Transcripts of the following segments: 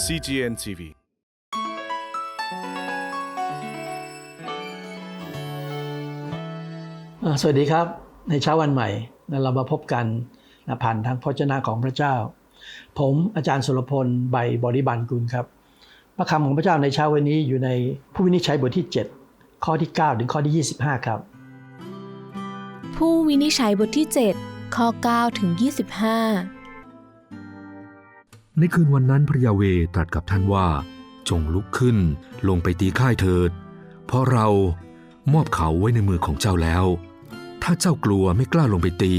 CGN TV อ่าสวัสดีครับ ในเช้าวันใหม่นะเรามาพบกันนะผ่านทางพระเจ้าของพระเจ้า ผมอาจารย์สุรพลใบบริบันกุลครับ พระคำของพระเจ้าในเช้าวันนี้อยู่ในผู้วินิจฉัยบทที่ 7 ข้อที่ 9 ถึงข้อที่ 25 ครับ ผู้วินิจฉัยบทที่ 7 ข้อ 9 ถึง 25 ในคืนวันนั้นพระยาเวตรัสกับท่านว่า จงลุกขึ้นลงไปตีค่ายเถิด เพราะเรามอบเขาไว้ในมือของเจ้าแล้ว ถ้าเจ้ากลัวไม่กล้าลงไปตี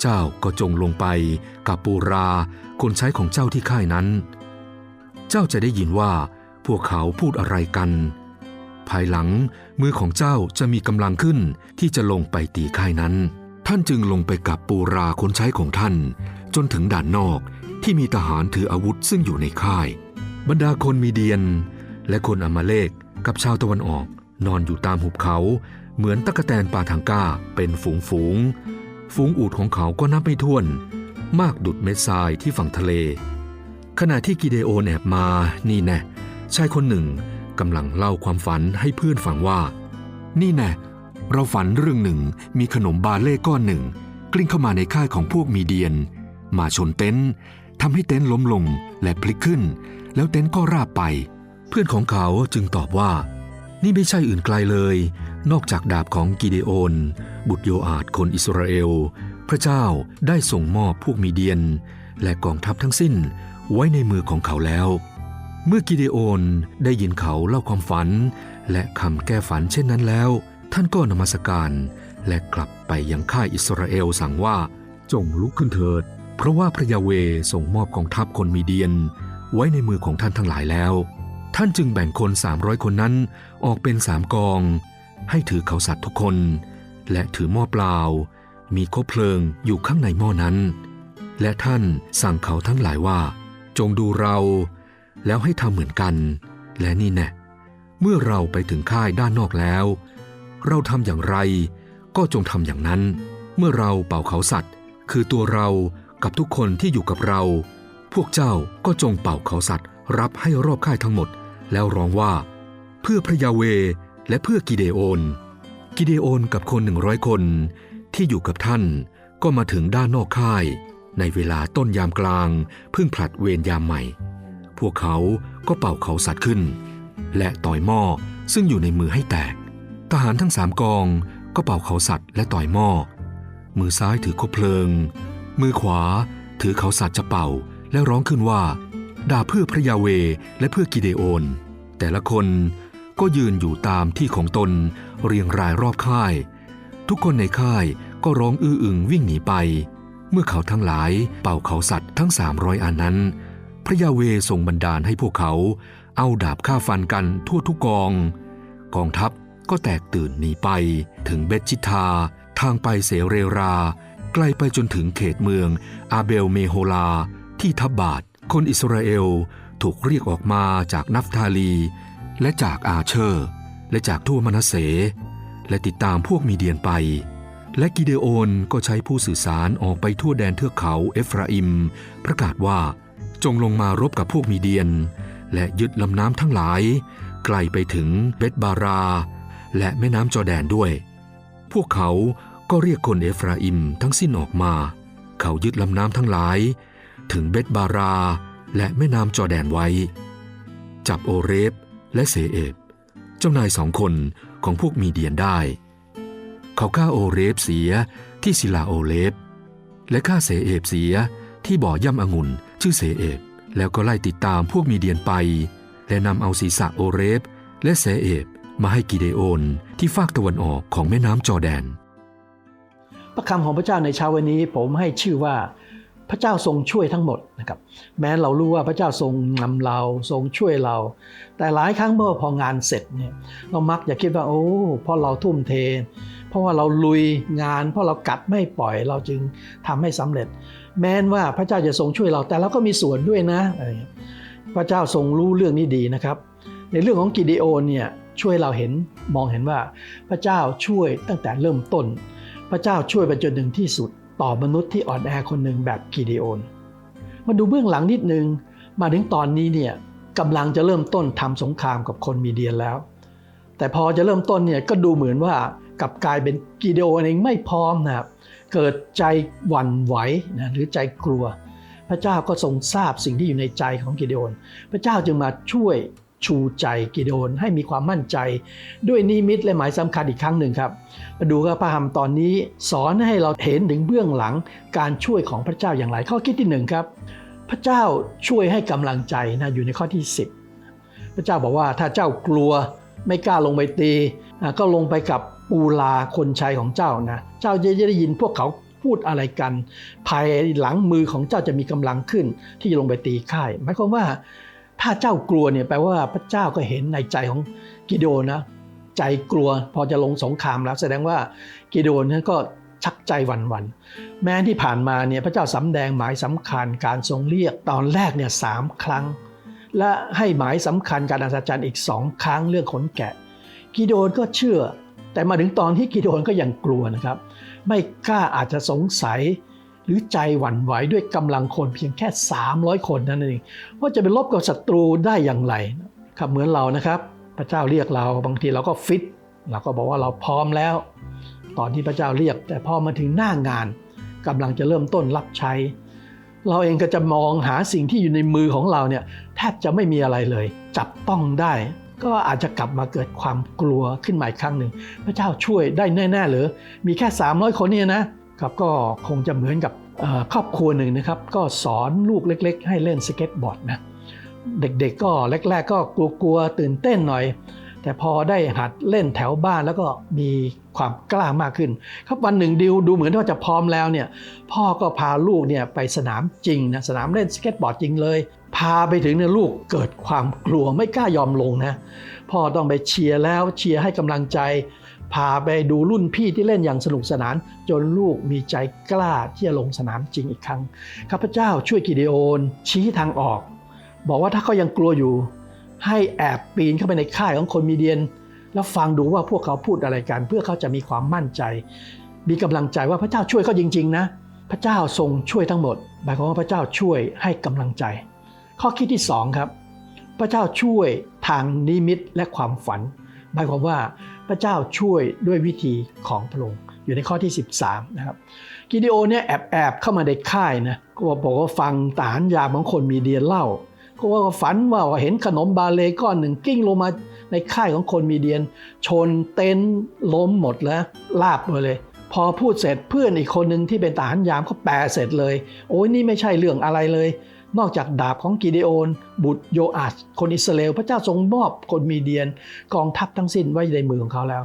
เจ้าก็จงลงไปกับปูราคนใช้ของเจ้าที่ค่ายนั้น เจ้าจะได้ยินว่าพวกเขาพูดอะไรกัน ภายหลังมือของเจ้าจะมีกำลังขึ้นที่จะลงไปตีค่ายนั้น ท่านจึงลงไปกับปูราคนใช้ของท่าน จนถึงด่านนอก ที่มีทหารถืออาวุธซึ่งอยู่ในค่าย บรรดาคนมีเดียน และคนอมาเลกกับชาวตะวันออก นอนอยู่ตามหุบเขาเหมือนตะกแตนปาทังก้าเป็นฝูงฝูง ฝูงอูดของเขาก็นับไม่ถ้วน มากดุดเม็ดทรายที่ฝั่งทะเล ขณะที่กิเดโอนแอบมานี่แน่ชายคนหนึ่งกำลังเล่าความฝันให้เพื่อนฟังว่า นี่แน่เราฝันเรื่องหนึ่งมีขนมบาเล่ก้อนหนึ่ง กลิ้งเข้ามาในค่ายของพวกมีเดียน มาชนเต็นท์ ทำให้เต็นท์ล้มลงและพลิกขึ้น แล้วเต็นท์ก็ราบไป เพื่อนของเขาจึงตอบว่า นี่ไม่ใช่อื่นไกลเลย นอกจากดาบของกิเดโอน บุตรโยอาดคนอิสราเอล พระเจ้าได้ส่งมอบพวกมีเดียน และกองทัพทั้งสิ้นไว้ในมือของเขาแล้ว เมื่อกิเดโอนได้ยินเขาเล่าความฝัน และคำแก้ฝันเช่นนั้นแล้ว ท่านก็นมัสการ และกลับไปยังค่ายอิสราเอลสั่งว่าจงลุกขึ้นเถิด เพราะว่าพระยาเวส่งมอบกองทัพคนมีเดียน ไว้ในมือของท่านทั้งหลายแล้ว ท่านจึงแบ่งคน300คนนั้นออกเป็นสามกอง ให้ถือเขาสัตว์ทุกคน และถือหม้อเปล่า มีคบเพลิงอยู่ข้างในหม้อนั้น และท่านสั่งเขาทั้งหลายว่า จงดูเรา แล้วให้ทำเหมือนกัน และนี่แน่เมื่อเราไปถึงค่ายด้านนอกแล้ว เราทำอย่างไร ก็จงทำอย่างนั้น เมื่อเราเป่าเขาสัตว์ คือตัวเรา กับทุกคนที่อยู่กับเรา พวกเจ้าก็จงเป่าเขาสัตว์ รับให้รอบค่ายทั้งหมด แล้วร้องว่า เพื่อพระยาเวและเพื่อกิเดโอน กิเดโอนกับคนหนึ่งร้อยคน ที่อยู่กับท่านก็มาถึงด้านนอกค่าย ในเวลาต้นยามกลางเพิ่งผลัดเวรยามใหม่ พวกเขาก็เป่าเขาสัตว์ขึ้น และต่อยหม้อซึ่งอยู่ในมือให้แตก ทหารทั้งสามกองก็เป่าเขาสัตว์และต่อยหม้อมือซ้ายถือคบเพลิง มือขวาถือเขาสัตว์จะเป่า และร้องขึ้นว่า ด่าเพื่อพระยาเวและเพื่อกิเดโอน แต่ละคนก็ยืนอยู่ตามที่ของตนเรียงรายรอบค่าย ทุกคนในค่ายก็ร้องอื้ออึงวิ่งหนีไป เมื่อเขาทั้งหลายเป่าเขาสัตว์ทั้งสามร้อยอันนั้น พระยาเวทรงบันดาลให้พวกเขา เอาดาบฆ่าฟันกันทั่วทุกกอง กองทัพก็แตกตื่นหนีไปถึงเบตชิทา ทางไปเสเรรา ไกลไปจนถึงเขตเมืองอาเบลเมโฮลา ที่ทับบาทคนอิสราเอลถูกเรียกออกมาจากนัฟทาลี และจากอาเชอร์ และจากทั่วมนาเส และติดตามพวกมีเดียนไป และกิเดโอนก็ใช้ผู้สื่อสารออกไปทั่วแดนเทือกเขาเอฟราอิม ประกาศว่าจงลงมารบกับพวกมีเดียน และยึดลำน้ำทั้งหลาย ไกลไปถึงเบตบารา และแม่น้ำจอแดนด้วย พวกเขา ก็เรียกคนเอฟราอิมทั้งสิ้นออกมา เขายึดลำน้ำทั้งหลาย ถึงเบตบาราและแม่น้ำจอแดนไว้ จับโอเรฟและเสเอบเจ้านายสองคนของพวกมีเดียนได้ เขาฆ่าโอเรฟเสียที่ศิลาโอเลฟและฆ่าเสเอบเสียที่บ่อย่ำองุ่นชื่อเสเอบแล้วก็ไล่ติดตามพวกมีเดียนไป และนำเอาศีรษะโอเรฟและเสเอบมาให้กิเดโอนที่ฟากตะวันออกของแม่น้ำจอแดน พระคำของพระเจ้าในเช้าวันนี้ผมให้ชื่อว่าพระเจ้าทรงช่วยทั้งหมดนะครับ แม้เรารู้ว่าพระเจ้าทรงนำเราทรงช่วยเรา แต่หลายครั้งเมื่อพองานเสร็จเนี่ยเรามักจะคิดว่าโอ้พราะเราทุ่มเท เพราะว่าเราลุยงาน เพราะเรากัดไม่ปล่อยเราจึงทำให้สำเร็จ แม้นว่าพระเจ้าจะทรงช่วยเราแต่เราก็มีส่วนด้วยนะอะไรพระเจ้าทรงรู้เรื่องนี้ดีนะครับ ในเรื่องของกิเดโอนเนี่ยช่วยเราเห็นมองเห็นว่าพระเจ้าช่วยตั้งแต่เริ่มต้น พระเจ้าช่วยไปจนถึงที่สุด ต่อมนุษย์ที่อ่อนแอคนหนึ่งแบบกิเดโอนมาดูเบื้องหลังนิดนึง มาถึงตอนนี้เนี่ยกำลังจะเริ่มต้นทำสงครามกับคนมีเดียนแล้ว แต่พอจะเริ่มต้นเนี่ยก็ดูเหมือนว่ากับกลายเป็นกิเดโอนเองไม่พร้อมนะครับเกิดใจหวั่นไหวนะหรือใจกลัว พระเจ้าก็ทรงทราบสิ่งที่อยู่ในใจของกิเดโอน พระเจ้าจึงมาช่วย ชูใจกิเดนให้มีความมั่นใจ ด้วยนิมิตและหมายสำคัญอีกครั้งหนึ่งครับ มาดูครับพระธรรมตอนนี้สอนให้เราเห็นถึงเบื้องหลังการช่วยของพระเจ้าอย่างไรข้อคิดที่หนึ่งครับพระเจ้าช่วยให้กำลังใจนะอยู่ในข้อที่ 10 พระเจ้าบอกว่าถ้าเจ้ากลัวไม่กล้าลงไปตีก็ลงไปกับปูลาคนชัยของเจ้านะเจ้าจะได้ยินพวกเขาพูดอะไรกัน ภายหลังมือของเจ้าจะมีกำลังขึ้นที่จะลงไปตีค่ายหมายความว่า ถ้าเจ้ากลัวเนี่ยแปลว่าพระเจ้าก็เห็นในใจของกิโดนะ ใจกลัวพอจะลงสงครามแล้ว แสดงว่ากิโดนนั้นก็ชักใจหวันวันๆแม้ที่ผ่านมาเนี่ยพระเจ้าสำแดงหมายสำคัญการทรงเรียกตอนแรกเนี่ยสามครั้ง และให้หมายสำคัญการอัศจรรย์อีกสองครั้งเรื่องขนแกะ กิโดนก็เชื่อ แต่มาถึงตอนที่กิโดนก็ยังกลัวนะครับ ไม่กล้าอาจจะสงสัย หรือใจหวั่นไหวด้วยกำลังคนเพียงแค่ 300 คนนั่นเองว่าจะไปลบกับศัตรูได้อย่างไรครับเหมือนเรานะครับ พระเจ้าเรียกเราบางทีเราก็ฟิตเราก็บอกว่าเราพร้อมแล้ว ตอนที่พระเจ้าเรียก แต่พอมาถึงหน้างานกำลังจะเริ่มต้นรับใช้ เราเองก็จะมองหาสิ่งที่อยู่ในมือของเราเนี่ยแทบจะไม่มีอะไรเลย จับต้องได้ ก็อาจจะกลับมาเกิดความกลัวขึ้นมาอีกครั้งหนึ่ง พระเจ้าช่วยได้แน่ๆหรือมีแค่ 300 คนเนี่ยนะ ครับก็คงจะเหมือนกับครอบครัวหนึ่งนะครับ ก็สอนลูกเล็ก ๆ ให้เล่นสเก็ตบอร์ดนะเด็กๆก็แรก ๆ ก็กลัวๆตื่นเต้นหน่อย แต่พอได้หัดเล่นแถวบ้านแล้วก็มีความกล้ามากขึ้น ครับวันหนึ่งดิวดูเหมือนว่าจะพร้อมแล้วเนี่ยพ่อก็พาลูกเนี่ยไปสนามจริงนะสนามเล่นสเก็ตบอร์ดจริงเลย พาไปถึงเนี่ยลูกเกิดความกลัวไม่กล้ายอมลงนะพ่อต้องไปเชียร์แล้วเชียร์ให้กำลังใจ พาไปดูรุ่นพี่ที่เล่นอย่างสนุกสนาน จนลูกมีใจกล้าที่จะลงสนามจริงอีกครั้งข้าพเจ้าช่วยกิเดโอนชี้ทางออก บอกว่าถ้าเขายังกลัวอยู่ ให้แอบปีนเข้าไปในค่ายของคนมีเดียน แล้วฟังดูว่าพวกเขาพูดอะไรกัน เพื่อเขาจะมีความมั่นใจ มีกำลังใจว่าพระเจ้าช่วยเขาจริง ๆ นะ พระเจ้าทรงช่วยทั้งหมดหมายความว่าพระเจ้าช่วยให้กำลังใจ ข้อคิดที่สองครับพระเจ้าช่วยทางนิมิตและความฝันหมายความว่า พระเจ้าช่วยด้วยวิธีของพระองค์อยู่ในข้อที่ 13 นะครับ กิเดโอเนี่ยแอบแอบเข้ามาในค่ายนะก็บอกว่าฟังทหารยามของคนมีเดียเล่าก็ว่าฝันว่าเห็นขนมบาเลก้อนหนึ่งกิ้งลงมาในค่ายของคนมีเดียน ชนเต็นล้มหมดแล้วลาบเลย พอพูดเสร็จเพื่อนอีกคนหนึ่งที่เป็นทหารยามก็แปลเสร็จเลย โอ้ยนี่ไม่ใช่เรื่องอะไรเลย นอกจากดาบของกิเดโอน บุตรโยอาชคนอิสราเอลพระเจ้าทรงมอบคนมีเดียนกองทัพทั้งสิ้นไว้ในมือของเขาแล้ว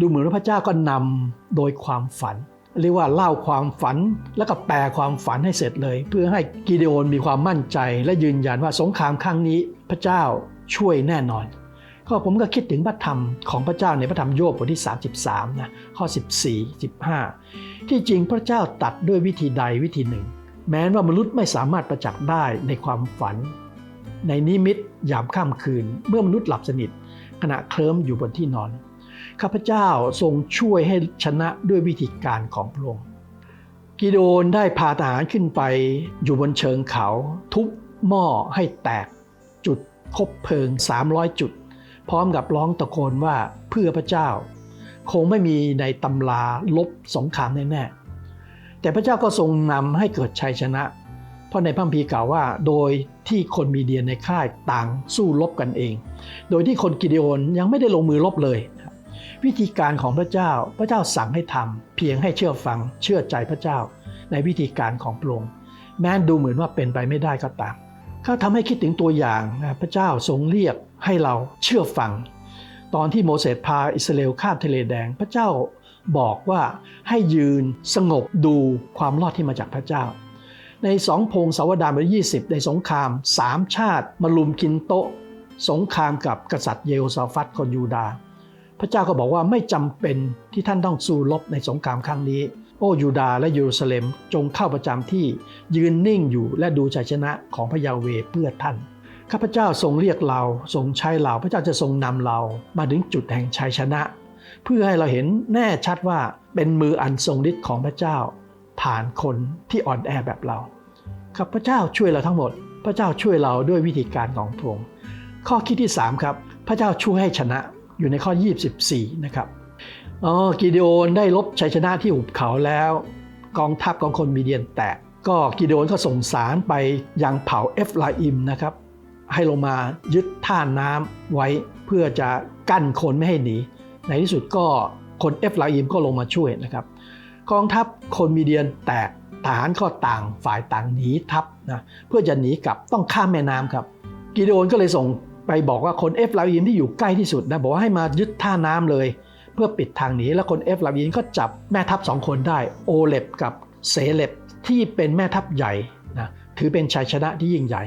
ดูเหมือนว่าพระเจ้าก็นำโดยความฝัน เรียกว่าเล่าความฝันแล้วก็แปลความฝันให้เสร็จเลย เพื่อให้กิเดโอนมีความมั่นใจ และยืนยันว่าสงครามครั้งนี้พระเจ้าช่วยแน่นอนก็ผมก็คิดถึงพระธรรมของพระเจ้าในพระธรรมโยบบทที่ 33นะข้อ 14 15 ที่จริงพระเจ้าตัดด้วยวิธีใดวิธีหนึ่ง แม้ว่ามนุษย์ไม่สามารถประจักษ์ได้ในความฝัน ในนิมิตยามค่ำคืน เมื่อมนุษย์หลับสนิท ขณะเคลิ้มอยู่บนที่นอน ข้าพเจ้าทรงช่วยให้ชนะด้วยวิธีการของพระองค์กิโดนได้พาทหารขึ้นไปอยู่บนเชิงเขา ทุบหม้อให้แตกจุดคบเพลิง 300 จุด พร้อมกับร้องตะโกนว่าเพื่อพระเจ้า คงไม่มีในตำราลบสงครามแน่ๆ แต่พระเจ้าก็ทรงนำให้เกิดชัยชนะ เพราะในพระคัมภีร์กล่าวว่า โดยที่คนมีเดียในค่ายต่างสู้รบกันเอง โดยที่คนกิเดโอนยังไม่ได้ลงมือรบเลย วิธีการของพระเจ้าพระเจ้าสั่งให้ทำเพียงให้เชื่อฟังเชื่อใจพระเจ้า ในวิธีการของพระองค์แม้ดูเหมือนว่าเป็นไปไม่ได้ก็ตามเขาทำให้คิดถึงตัวอย่างพระเจ้าทรงเรียกให้เราเชื่อฟัง ตอนที่โมเสสพาอิสราเอลข้ามทะเลแดง พระเจ้า บอกว่าให้ยืนสงบดูความรอดที่มาจากพระเจ้า ในสองพงศาวดารบทที่20 ในสงครามสามชาติมาลุมกินโต๊ะ สงครามกับกษัตริย์เยโฮซาฟัตคนยูดาห์พระเจ้าก็บอกว่าไม่จำเป็นที่ท่านต้องสู้รบในสงครามครั้งนี้ โอ้ยูดาห์และเยรูซาเล็มจงเข้าประจำที่ยืนนิ่งอยู่และดูชัยชนะของพระยาเวเพื่อท่านข้าพเจ้าทรงเรียกเราทรงใช้เรา พระเจ้าจะทรงนำเรามาถึงจุดแห่งชัยชนะ เพื่อให้เราเห็นแน่ชัดว่าเป็นมืออันทรงฤทธิ์ของพระเจ้า ผ่านคนที่อ่อนแอแบบเราข้าพระเจ้าช่วยเราทั้งหมด พระเจ้าช่วยเราด้วยวิธีการของพระองค์ข้อคิดที่ 3 ครับ พระเจ้าช่วยให้ชนะอยู่ในข้อ 24 นะครับอ๋อกิเดโอนได้ลบชัยชนะที่หุบเขาแล้ว กองทัพของคนมีเดียนแตก ก็กิเดโอนก็ส่งสารไปยังเผ่าเอฟลาอิมนะครับให้ลงมายึดท่าน้ำไว้เพื่อจะกั้นคนไม่ให้หนี ในที่สุดก็คนเอฟลาอิมก็ลงมาช่วยนะครับกองทัพคนมีเดียนแตกทหารก็ต่างฝ่ายต่างหนีทัพนะเพื่อจะหนีกลับต้องข้ามแม่น้ำครับ กิเดนก็เลยส่งไปบอกว่าคนเอฟลาอิมที่อยู่ใกล้ที่สุดนะบอกว่าให้มายึดท่าน้ำเลย เพื่อปิดทางหนีแล้วคนเอฟลาอิมก็จับแม่ทัพสองคนได้โอเลบกับเซเลบที่เป็นแม่ทัพใหญ่นะถือเป็นชัยชนะที่ยิ่งใหญ่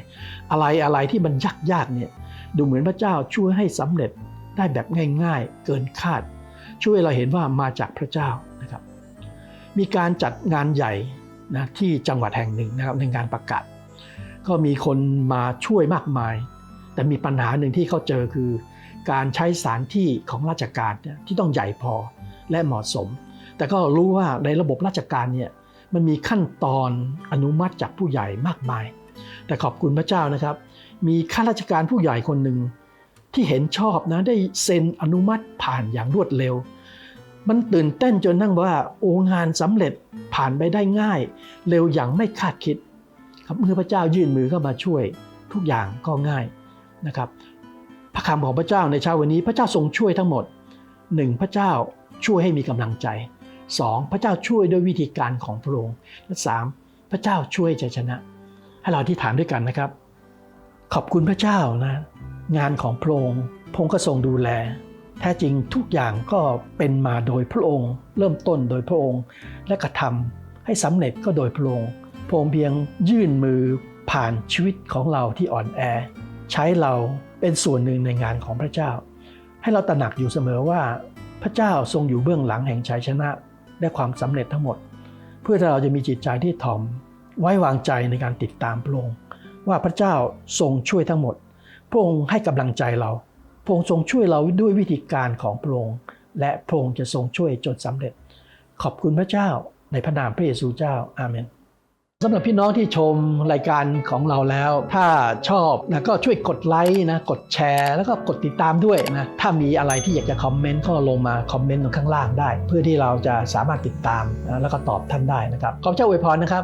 อะไรอะไรที่มันยากยากเนี่ยดูเหมือนพระเจ้าช่วยให้สำเร็จ ได้แบบง่ายๆ เกินคาด ช่วยเราเห็นว่ามาจากพระเจ้านะครับ มีการจัดงานใหญ่นะที่จังหวัดแห่งหนึ่งนะครับในงานประกาศ ก็มีคนมาช่วยมากมาย แต่มีปัญหาหนึ่งที่เขาเจอคือ การใช้สถานที่ของราชการที่ต้องใหญ่พอและเหมาะสม แต่ก็รู้ว่าในระบบราชการเนี่ยมันมีขั้นตอนอนุมัติจากผู้ใหญ่มากมาย แต่ขอบคุณพระเจ้านะครับ มีข้าราชการผู้ใหญ่คนหนึ่ง ที่เห็นชอบนะได้เซ็นอนุมัติผ่านอย่างรวดเร็ว มันตื่นเต้นจนนั่งว่าโอ้งานสำเร็จผ่านไปได้ง่าย เร็วอย่างไม่คาดคิดครับเมื่อพระเจ้ายื่นมือเข้ามาช่วยทุกอย่างก็ง่ายนะครับพระคำของพระเจ้าในเช้าวันนี้พระเจ้าทรงช่วยทั้งหมด 1. พระเจ้าช่วยให้มีกำลังใจ 2. พระเจ้าช่วยด้วยวิธีการของพระองค์และ 3. พระเจ้าช่วยชัยชนะ ให้เราที่ฐานด้วยกันนะครับ ขอบคุณพระเจ้านะ งานของพระองค์พระองค์ก็ทรงดูแล แท้จริงทุกอย่างก็เป็นมาโดยพระองค์ เริ่มต้นโดยพระองค์ และกระทำให้สำเร็จก็โดยพระองค์พระองค์เพียงยื่นมือผ่านชีวิตของเราที่อ่อนแอ ใช้เราเป็นส่วนหนึ่งในงานของพระเจ้า ให้เราตระหนักอยู่เสมอว่า พระเจ้าทรงอยู่เบื้องหลังแห่งชัยชนะและความสำเร็จทั้งหมด เพื่อที่เราจะมีจิตใจที่ถ่อม ไว้วางใจในการติดตามพระองค์ว่าพระเจ้าทรงช่วยทั้งหมด พระองค์ให้กำลังใจเรา พระองค์ทรงช่วยเราด้วยวิธีการของพระองค์ และพระองค์จะทรงช่วยจนสำเร็จ ขอบคุณพระเจ้าในพระนามพระเยซูเจ้า อาเมนสำหรับพี่น้องที่ชมรายการของเราแล้ว ถ้าชอบนะก็ช่วยกดไลค์นะ กดแชร์ แล้วก็กดติดตามด้วยนะ ถ้ามีอะไรที่อยากจะคอมเมนต์ก็ลงมาคอมเมนต์ตรงข้างล่างได้ เพื่อที่เราจะสามารถติดตามนะแล้วก็ตอบท่านได้นะครับ ขอบเจ้าอวยพรนะครับ